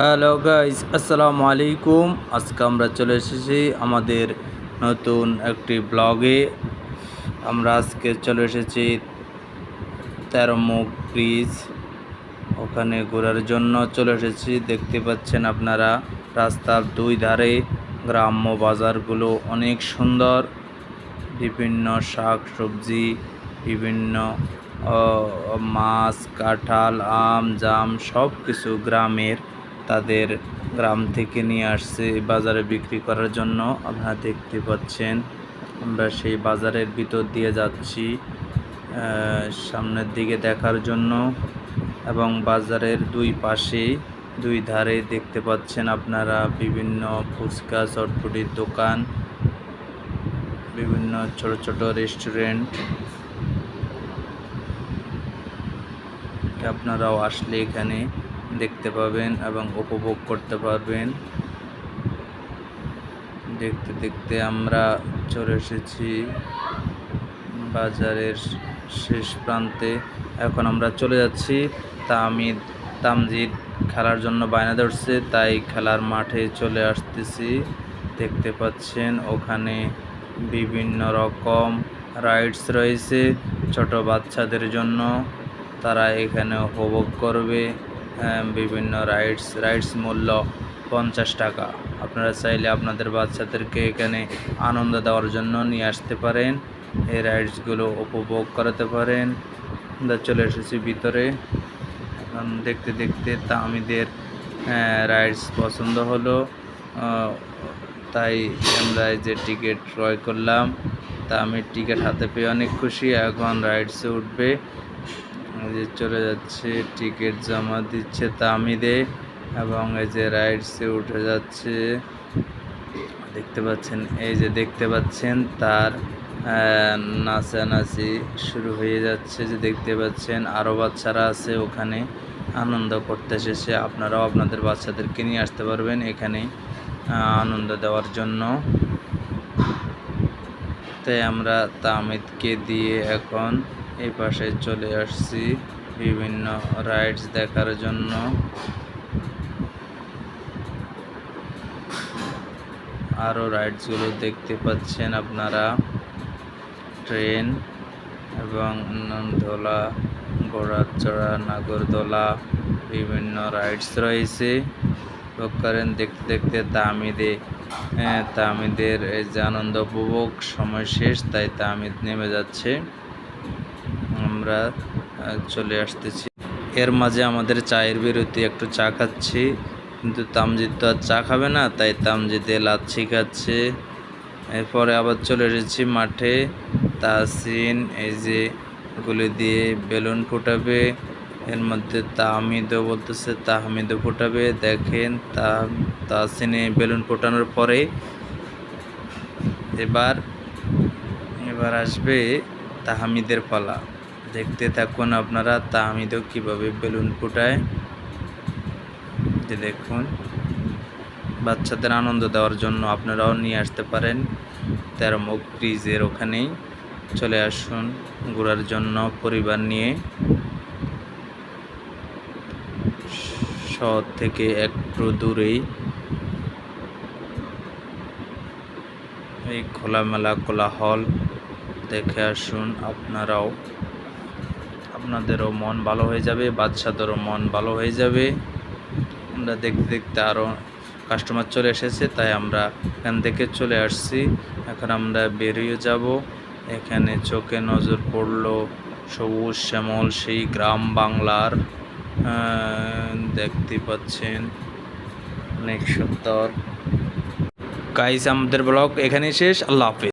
Hello guys, আসসালামু আলাইকুম। আজকে আমরা চলে এসেছি আমাদের নতুন একটি ব্লগে। আমরা আজকে চলে এসেছি তেরো মুখ ব্রিজ ওখানে ঘোরার জন্য চলে এসেছি। দেখতে পাচ্ছেন আপনারা, রাস্তার দুই ধারে গ্রাম্য বাজারগুলো অনেক সুন্দর। বিভিন্ন শাক সবজি, বিভিন্ন মাছ, কাঁঠাল, আম, জাম সব কিছু গ্রামের তাদের গ্রাম থেকে নিয়ে আসছে বাজারে বিক্রি করার জন্য। আপনারা দেখতে পাচ্ছেন, আমরা সেই বাজারের ভিতর দিয়ে যাচ্ছি সামনের দিকে দেখার জন্য। এবং বাজারের দুই পাশে, দুই ধারে দেখতে পাচ্ছেন আপনারা বিভিন্ন ফুচকা, চটপটির দোকান, বিভিন্ন ছোট ছোট রেস্টুরেন্ট। আপনারাও আসলে এখানে দেখতে পাবেন এবং উপভোগ করতে পারবেন। দেখতে দেখতে আমরা চলে এসেছি বাজারের শেষ প্রান্তে। এখন আমরা চলে যাচ্ছি তামিদ, তামজিদ খেলার জন্য বায়না ধরছে, তাই খেলার মাঠে চলে আসতেছি। দেখতে পাচ্ছেন ওখানে বিভিন্ন রকম রাইডস রয়েছে ছোট বাচ্চাদের জন্য। তারা এখানে উপভোগ করবে। বিভিন্ন রাইডস রাইডস মূল্য পঞ্চাশ টাকা। আপনারা চাইলে আপনাদের বাচ্চাদেরকে এখানে আনন্দ দেওয়ার জন্য নিয়ে আসতে পারেন। এই রাইডসগুলো উপভোগ করাতে পারেন। চলে এসেছি ভিতরে। দেখতে দেখতে তামিদের রাইডস পছন্দ হলো। তাই আমরা যে টিকিট ক্রয় করলাম। তা আমি টিকিট হাতে পেয়ে অনেক খুশি। এখন রাইডসে উঠবে। যে চলে যাচ্ছে টিকিট জমা দিচ্ছে তামিদে এবং এই যে রাইডসে উঠে যাচ্ছে। দেখতে পাচ্ছেন, এই যে দেখতে পাচ্ছেন তার নাচানাচি শুরু হয়ে যাচ্ছে। যে দেখতে পাচ্ছেন আরও বাচ্চারা আছে ওখানে আনন্দ করতে এসেছে। আপনারাও আপনাদের বাচ্চাদেরকে নিয়ে আসতে পারবেন এখানে আনন্দ দেওয়ার জন্য। তাই আমরা তামিদকে দিয়ে এখন এই পাশে চলে আসছি বিভিন্ন রাইডস দেখার জন্য। আরও রাইডসগুলো দেখতে পাচ্ছেন আপনারা। ট্রেন এবং দোলা ঘোড়ার চড়া নাগরদোলা বিভিন্ন রাইডস রয়েছে। উপভোগ করেন দেখতে দেখতে তামিদে হ্যাঁ, তামিদের এই যে আনন্দ উপভোগ সময় শেষ তাই তামিদ নেমে যাচ্ছে। আমরা চলে আসতেছি। এর মাঝে আমাদের চায়ের বিরতি, একটু চা খাচ্ছি। কিন্তু তামজিদ তো আর চা খাবে না, তাই তামজিদে লাচ্ছি খাচ্ছে। এরপরে আবার চলে এসেছি মাঠে। তাসিন এই যে গুলি দিয়ে বেলুন ফোটাবে। এর মধ্যে তাহমিদও বলতেছে তাহমিদও ফোটাবে। দেখেন তা তাসিনে বেলুন ফোটানোর পরে এবার এবার আসবে তাহমিদের পালা। দেখতে থাকুন আপনারা তাহমিদও কীভাবে বেলুন ফুটায় যে দেখুন, বাচ্চাদের আনন্দ দেওয়ার জন্য আপনারাও নিয়ে আসতে পারেন। তেরো মুখ ব্রিজের ওখানেই চলে আসুন ঘোরার জন্য পরিবার নিয়ে। শহর থেকে একটু দূরেই এই খোলামেলা কোলাহল দেখে আসুন আপনারাও। আপনাদেরও মন ভালো হয়ে যাবে, বাচ্চাদেরও মন ভালো হয়ে যাবে। আমরা দেখতে দেখতে আরও কাস্টমার চলে এসেছে, তাই আমরা এখান থেকে চলে আসছি। এখন আমরা বেরিয়ে যাব। এখানে চোখে নজর পড়ল সবুজ শ্যামল, সেই গ্রাম বাংলার দেখতে পাচ্ছেন অনেক সুন্দর। গাইস আমাদের ব্লগ এখানেই শেষ। আল্লাহ হাফিজ।